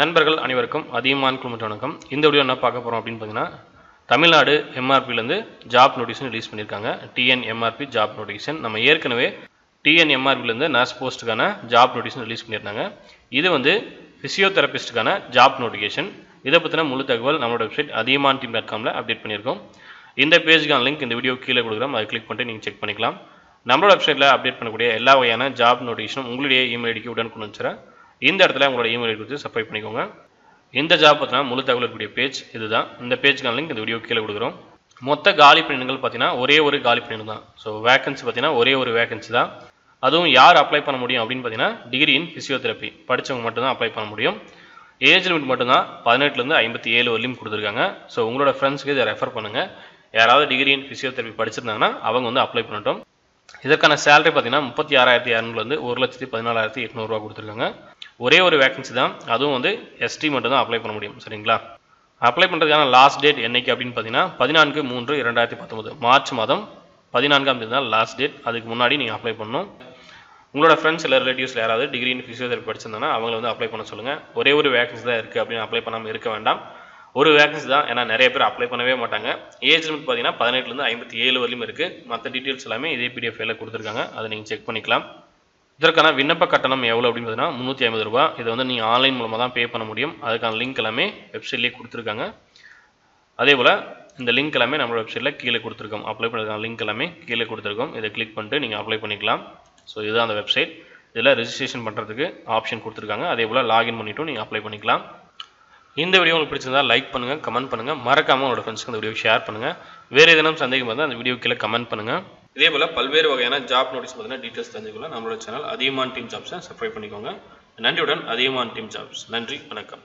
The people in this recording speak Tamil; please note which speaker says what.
Speaker 1: நண்பர்கள் அனைவருக்கும் அதிகமான குழுமற்ற வணக்கம். இந்த வீடியோ என்ன பார்க்க போகிறோம் அப்படின்னு பார்த்தீங்கன்னா தமிழ்நாடு எம்ஆர்பிலேருந்து ஜாப் நோட்டிஃபிகேஷன் ரிலீஸ் பண்ணியிருக்காங்க. T N M R B job notification நம்ம ஏற்கனவே டிஎன்எம்ஆர்பிலேருந்து நர்ஸ் போஸ்ட்டுக்கான ஜாப் நோட்டிஃபிகேஷன் ரிலீஸ் பண்ணியிருந்தாங்க. இது வந்து ஃபிசியோதெரபிஸ்ட்டுக்கான ஜாப் நோட்டிஃபிகேஷன் இதை பற்றின முழு தகவல் நம்மளோட வெப்சைட் அதிகமான டீம் டாட் காமில் அப்டேட் பண்ணியிருக்கோம். இந்த பேஜுக்கான லிங்க் இந்த வீடியோ கீழே கொடுக்குறோம். அதை கிளிக் பண்ணிட்டு நீங்கள் செக் பண்ணிக்கலாம். நம்மளோட வெப்சைட்டில் அப்டேட் பண்ணக்கூடிய எல்லா வகையான ஜாப் நோட்டிஃபிகேஷனும் உங்களுடைய இமெயில் ஐடிக்கு உடன் கொண்டு வந்துச்சுறேன் இந்த இடத்துல உங்களோட இமெயில் கொடுத்து சப்ஸ்கிரைப் பண்ணிக்கோங்க. இந்த ஜாப் பார்த்தீங்கன்னா முழு தகவல் இருக்கக்கூடிய பேஜ் இதுதான். இந்த பேஜுக்கான லிங்க் இந்த வீடியோ கீழே கொடுக்குறோம். மொத்த காலி பணியிடங்கள் பார்த்தீங்கன்னா ஒரே ஒரு காலி பணியிடம் தான். ஸோ வேகன்சி பார்த்தீங்கன்னா ஒரே ஒரு வேகன்சி தான். அதுவும் யார் அப்ளை பண்ண முடியும் அப்படின்னு பார்த்தீங்கன்னா டிகிரி இன் ஃபிசியோதெரப்பி படித்தவங்க மட்டும்தான் அப்ளை பண்ண முடியும். ஏஜ் லிமிட் மட்டும்தான் பதினெட்டுலேருந்து ஐம்பத்தி ஏழு வரலையும் கொடுத்துருக்காங்க. ஸோ உங்களோட ஃப்ரெண்ட்ஸ்க்கு இதை ரெஃபர் பண்ணுங்கள் யாராவது டிகிரி இன் ஃபிசியோதெரப்பி படிச்சிருந்தாங்கன்னா அவங்க வந்து அப்ளை பண்ணட்டும். இதற்கான சேலரி பார்த்தீங்கன்னா முப்பத்தி ஆறாயிரத்தி இரநூறுலேருந்து ஒரு லட்சத்தி பதினாலாயிரத்தி எட்நூறுரூவா கொடுத்துருக்காங்க. ஒரே ஒரு வேக்கன்சி தான். அதுவும் வந்து எஸ்டி மட்டும் தான் அப்ளை பண்ண முடியும். சரிங்களா? அப்ளை பண்ணுறதுக்கான லாஸ்ட் டேட் என்றைக்கு அப்படின்னு பார்த்தீங்கன்னா பதினான்கு மூன்று இரண்டாயிரத்தி பத்தொம்பது மார்ச் மாதம் பதினான்காம் தேதி தான் லாஸ்ட் டேட் அதுக்கு முன்னாடி நீங்கள் அப்ளை பண்ணணும். உங்களோட ஃப்ரெண்ட்ஸ் இல்லை ரிலேட்டிவ்ஸில் யாராவது டிகிரின்னு ஃபிசியோதெரபி ஃபிசியோதெரப்பி படிச்சிருந்தாங்கன்னா அவங்கள வந்து அப்ளை பண்ண சொல்லுங்கள் ஒரே ஒரு வேகன்சி தான் இருக்குது அப்படின்னு அப்ளை பண்ணாமல் இருக்க வேண்டாம். ஒரு வேகன்சி தான். ஏன்னா நிறைய பேர் அப்ளை பண்ணவே மாட்டாங்க. ஏஜ் லிமிட் பார்த்தீங்கன்னா பதினெட்டுலேருந்து ஐம்பத்தி ஏழு வரையும் இருக்குது மற்ற டீட்டெயில்ஸ் எல்லாமே இதே பிடிஎஃப் கொடுத்துருக்காங்க. அதை நீங்கள் செக் பண்ணிக்கலாம். இதற்கான விண்ணப்ப கட்டணம் எவ்வளோ அப்படின்னு பார்த்தீங்கன்னா முந்நூற்றி ஐம்பது ரூபா இதை வந்து நீங்கள் ஆன்லைன் மூலமாக தான் பே பண்ண முடியும். அதுக்கான லிங்க் எல்லாமே வெப்சைட்லேயே கொடுத்துருக்காங்க. அதே போல் இந்த லிங்க் எல்லாமே நம்மளோட வெப்சைட்டில் கீழே கொடுத்துருக்கோம். அப்ளை பண்ணுறதுக்கான லிங்க் எல்லாமே கீழே கொடுத்துருக்கோம். இதை கிளிக் பண்ணிட்டு நீங்கள் அப்ளை பண்ணிக்கலாம். ஸோ இதுதான் அந்த வெப்சைட் இதில் ரெஜிஸ்ட்ரேஷன் பண்ணுறதுக்கு ஆப்ஷன் கொடுத்துருக்காங்க. அதே போல் லாகின் பண்ணிவிட்டும் நீங்கள் அப்ளை பண்ணிக்கலாம். இந்த வீடியோ உங்களுக்கு பிடிச்சிருந்தா லைக் பண்ணுங்கள் கமெண்ட் பண்ணுங்கள் மறக்காமல் உங்களோட ஃப்ரெண்ட்ஸ்க்கு இந்த வீடியோ ஷேர் பண்ணுங்கள் வேறு எதனா சந்தேகம் பார்த்தா அந்த வீடியோ கீழே கமெண்ட் பண்ணுங்கள் இதே போல் பல்வேறு வகையான ஜாப் நோட்டீஸ் பார்த்தீங்கன்னா டீட்டெயில்ஸ் தெரிஞ்சுக்கலாம் நம்மளோட சேனல் அதிகமான டீம் ஜாப்ஸை சப்ஸ்கிரைப் பண்ணிக்கோங்க. நன்றியுடன் அதிகமான டீம் ஜாப்ஸ் நன்றி வணக்கம்.